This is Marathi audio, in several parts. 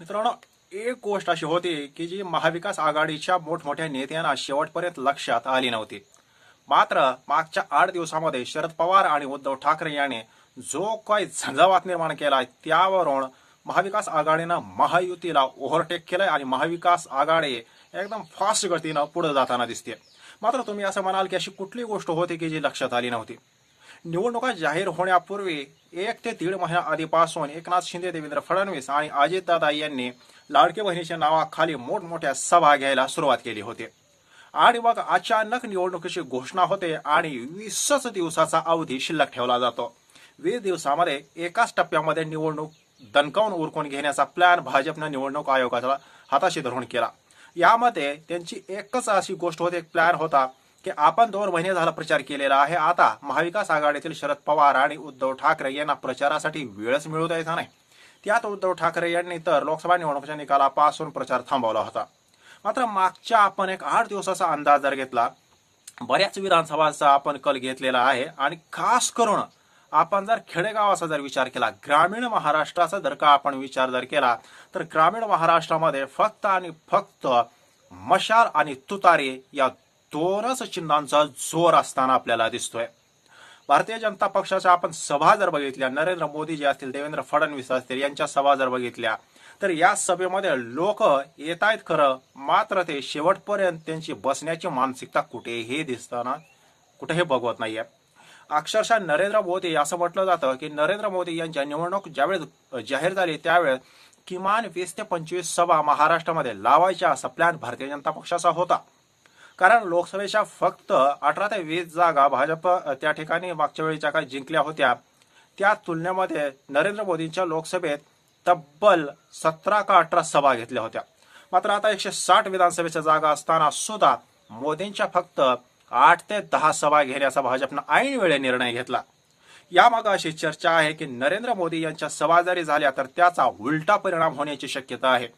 मित्रांनो एक गोष्ट अशी होती की जी महाविकास आघाडीच्या मोठमोठ्या नेत्यांना शेवटपर्यंत लक्षात आली नव्हती. मात्र मागच्या आठ दिवसामध्ये शरद पवार आणि उद्धव ठाकरे यांनी जो काही झंझावात निर्माण केला त्यावरून महाविकास आघाडीनं महायुतीला ओव्हरटेक केलंय आणि महाविकास आघाडी एकदम फास्ट गतीनं पुढे जाताना दिसते मात्र तुम्ही असं म्हणाल की अशी कुठली गोष्ट होती की जी लक्षात आली नव्हती? निवडणुका जाहीर होण्यापूर्वी एक ते दीड महिन्या आधीपासून एकनाथ शिंदे देवेंद्र फडणवीस आणि अजितदादा यांनी लाडके बहिणीच्या नावाखाली मोठमोठ्या सभा घ्यायला सुरुवात केली होती. आणि मग अचानक निवडणुकीची घोषणा होते आणि वीसच दिवसाचा अवधी शिल्लक ठेवला जातो. वीस दिवसामध्ये एकाच टप्प्यामध्ये निवडणूक दणकावून उरकून घेण्याचा प्लॅन भाजपनं निवडणूक आयोगाला हाताशी धरून केला. यामध्ये त्यांची एकच अशी गोष्ट होती एक प्लॅन होता की आपण दोन महिने झाला प्रचार केलेला आहे. आता महाविकास आघाडीतील शरद पवार आणि उद्धव ठाकरे यांना प्रचारासाठी वेळच मिळू द्यायचा नाही. त्यात उद्धव ठाकरे यांनी तर लोकसभा निवडणुकीच्या निकालापासून प्रचार थांबवला होता. मात्र मागच्या आपण एक आठ दिवसाचा अंदाज जर घेतला बऱ्याच विधानसभाचा आपण कल घेतलेला आहे आणि खास करून आपण जर खेडेगावाचा जर विचार केला ग्रामीण महाराष्ट्राचा जर का आपण विचार जर केला तर ग्रामीण महाराष्ट्रामध्ये फक्त आणि फक्त मशाल आणि तुतारे या दोनच चिन्हांचा जोर असताना आपल्याला दिसतोय. भारतीय जनता पक्षाच्या आपण सभा जर बघितल्या नरेंद्र मोदी जे असतील देवेंद्र फडणवीस असतील यांच्या सभा जर बघितल्या तर या सभेमध्ये लोक येत आहेत खरं मात्र ते शेवटपर्यंत त्यांची बसण्याची मानसिकता कुठेही दिसताना कुठेही बघवत नाहीये. अक्षरशः नरेंद्र मोदी असं म्हटलं जातं की नरेंद्र मोदी यांच्या निवडणूक ज्यावेळेस जाहीर झाली त्यावेळेस किमान वीस ते पंचवीस सभा महाराष्ट्रामध्ये लावायच्या असा प्लॅन भारतीय जनता पक्षाचा होता. कारण लोकसभेच्या फक्त अठरा ते वीस जागा भाजप त्या ठिकाणी मागच्या वेळीच्या काही जिंकल्या होत्या त्या तुलनेमध्ये नरेंद्र मोदींच्या लोकसभेत तब्बल सतरा का अठरा सभा घेतल्या होत्या. मात्र आता एकशे साठ विधानसभेच्या जागा असताना सुद्धा मोदींच्या फक्त आठ ते दहा सभा घेण्याचा भाजपनं ऐन वेळे निर्णय घेतला. यामागे अशी चर्चा आहे की नरेंद्र मोदी यांच्या सभा जरी झाल्या तर त्याचा उलटा परिणाम होण्याची शक्यता आहे.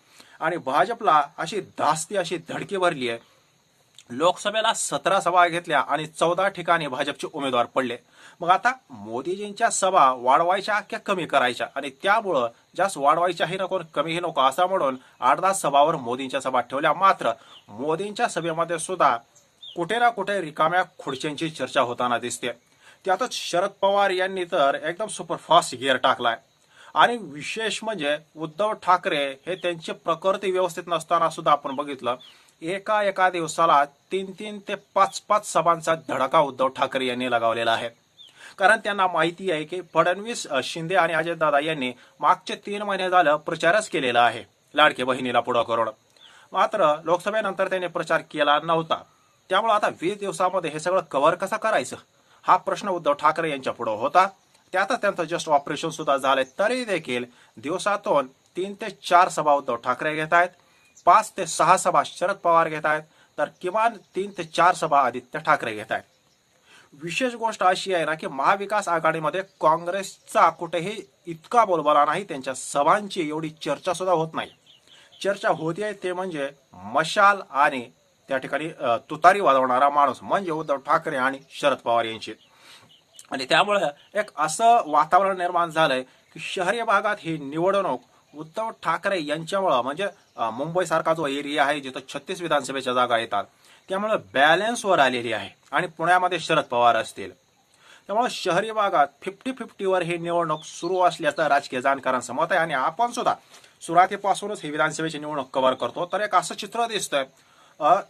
आणि भाजपला अशी धास्ती अशी धडकी भरली आहे लोकसभेला सतरा सभा घेतल्या आणि चौदा ठिकाणी भाजपचे उमेदवार पडले. मग आता मोदीजींच्या सभा वाढवायच्या की कमी करायच्या? आणि त्यामुळं जास्त वाढवायच्याही नको कमीही नको असा म्हणून आठ दहा सभावर मोदींच्या सभा ठेवल्या. मात्र मोदींच्या सभेमध्ये सुद्धा कुठे ना कुठे रिकाम्या खुर्च्यांची चर्चा होताना दिसते. त्यातच शरद पवार यांनी तर एकदम सुपरफास्ट गिअर टाकलाय. आणि विशेष म्हणजे उद्धव ठाकरे हे त्यांची प्रकृती व्यवस्थित नसताना सुद्धा आपण बघितलं. एका एका दिवसाला तीन तीन ते पाच पाच सभांचा धडका उद्धव ठाकरे यांनी लगावलेला आहे. कारण त्यांना माहिती आहे की फडणवीस शिंदे आणि अजितदादा यांनी मागचे तीन महिने झालं प्रचारच केलेला आहे लाडके बहिणीला पुढं करून. मात्र लोकसभेनंतर त्यांनी प्रचार केला नव्हता. त्यामुळे आता वीस दिवसामध्ये हे सगळं कव्हर कसं करायचं? हा प्रश्न उद्धव ठाकरे यांच्या पुढं होता. त्यातच त्यांचं जस्ट ऑपरेशन सुद्धा झालंय. तरी देखील दिवसातून तीन ते चार सभा उद्धव ठाकरे घेत आहेत. पाच ते सहा सभा शरद पवार घेत आहेत तर किमान तीन ते चार सभा आदित्य ठाकरे घेत आहेत. विशेष गोष्ट अशी आहे ना की महाविकास आघाडीमध्ये काँग्रेसचा कुठेही इतका बोलबाला नाही त्यांच्या सभांची एवढी चर्चा सुद्धा होत नाही. चर्चा होती ते म्हणजे मशाल आणि त्या ठिकाणी तुतारी वाजवणारा माणूस म्हणजे उद्धव ठाकरे आणि शरद पवार यांची. आणि त्यामुळे एक असं वातावरण निर्माण झालंय की शहरी भागात ही निवडणूक उद्धव ठाकरे यांच्यामुळं म्हणजे मुंबईसारखा जो एरिया आहे जिथं छत्तीस विधानसभेच्या जागा येतात त्यामुळे बॅलन्सवर आलेली आहे आणि पुण्यामध्ये शरद पवार असतील. त्यामुळे शहरी भागात फिफ्टी फिफ्टीवर ही निवडणूक सुरू असल्याचं राजकीय जाणकारांचं मत आहे आणि आपण सुद्धा सुरुवातीपासूनच ही विधानसभेची निवडणूक कव्हर करतो. तर एक असं चित्र दिसतंय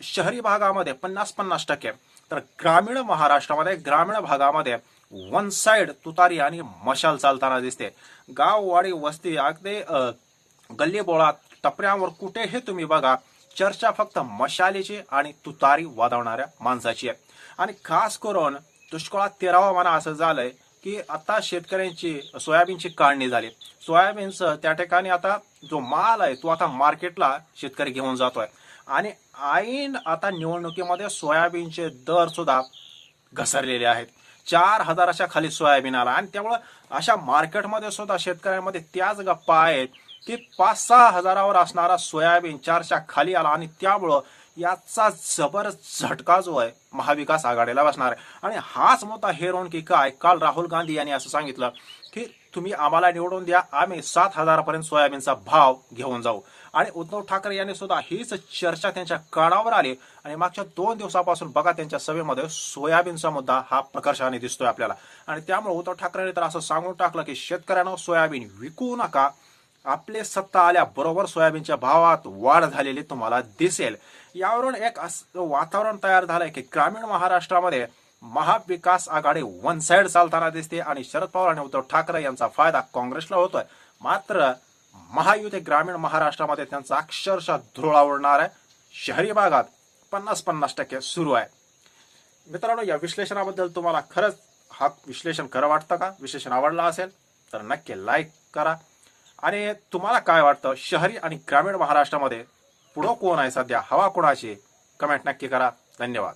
शहरी भागामध्ये पन्नास पन्नास टक्के तर ग्रामीण महाराष्ट्रामध्ये ग्रामीण भागामध्ये वन साइड तुतारी आणि मशाल चालताना दिसते. गाववाडी वस्ती अगदी गल्लीबोळात गल्ली बोळात टपऱ्यावर कुठेही तुम्ही बघा चर्चा फक्त मशालीची आणि तुतारी वाजवणाऱ्या माणसाची आहे. आणि खास करून दुष्काळात तेरावा म्हणा असं झालंय की आता शेतकऱ्यांची सोयाबीनची काढणी झाली. सोयाबीनचं त्या ठिकाणी आता जो माल आहे तो आता मार्केटला शेतकरी घेऊन जातोय. आणि ऐन आता निवडणुकीमध्ये सोयाबीनचे दर सुद्धा घसरलेले आहेत. चार हजाराच्या खाली सोयाबीन आला. आणि त्यामुळं अशा मार्केटमध्ये सुद्धा शेतकऱ्यांमध्ये त्याच गप्पा आहेत की पाच सहा हजारावर असणारा सोयाबीन चारच्या खाली आला आणि त्यामुळं याचा जबर झटका जो आहे महाविकास आघाडीला बसणार आहे. आणि हाच मुद्दा हेरोन की काय? काल राहुल गांधी यांनी असं सांगितलं की तुम्ही आम्हाला निवडून द्या. आम्ही सात हजारापर्यंत सोयाबीनचा भाव घेऊन जाऊ. आणि उद्धव ठाकरे यांनी सुद्धा हीच चर्चा त्यांच्या कानावर आली. आणि मागच्या दोन दिवसापासून बघा त्यांच्या सभेमध्ये सोयाबीनचा मुद्दा हा प्रकर्षाने दिसतोय आपल्याला. आणि त्यामुळे उद्धव ठाकरेंनी तर असं सांगून टाकलं की शेतकऱ्यांना सोयाबीन विकू नका. आपले सत्ता आल्याबरोबर सोयाबीनच्या भावात वाढ झालेली तुम्हाला दिसेल. यावरून एक असं वातावरण तयार झालंय की ग्रामीण महाराष्ट्रामध्ये महाविकास आघाडी वन साइड चालताना दिसते आणि शरद पवार आणि उद्धव ठाकरे यांचा फायदा काँग्रेसला होतोय. मात्र महायुती ग्रामीण महाराष्ट्रामध्ये त्यांचा अक्षरशः धुळा उडणार आहे. शहरी भागात पन्नास पन्नास टक्के सुरू आहे. मित्रांनो या विश्लेषणाबद्दल तुम्हाला खरंच हा विश्लेषण खरं वाटतं का? विश्लेषण आवडलं असेल तर नक्की लाईक करा. आणि तुम्हाला काय वाटतं? शहरी आणि ग्रामीण महाराष्ट्रामध्ये पुढं कोण आहे सध्या? हवा कोणाची कमेंट नक्की करा. धन्यवाद.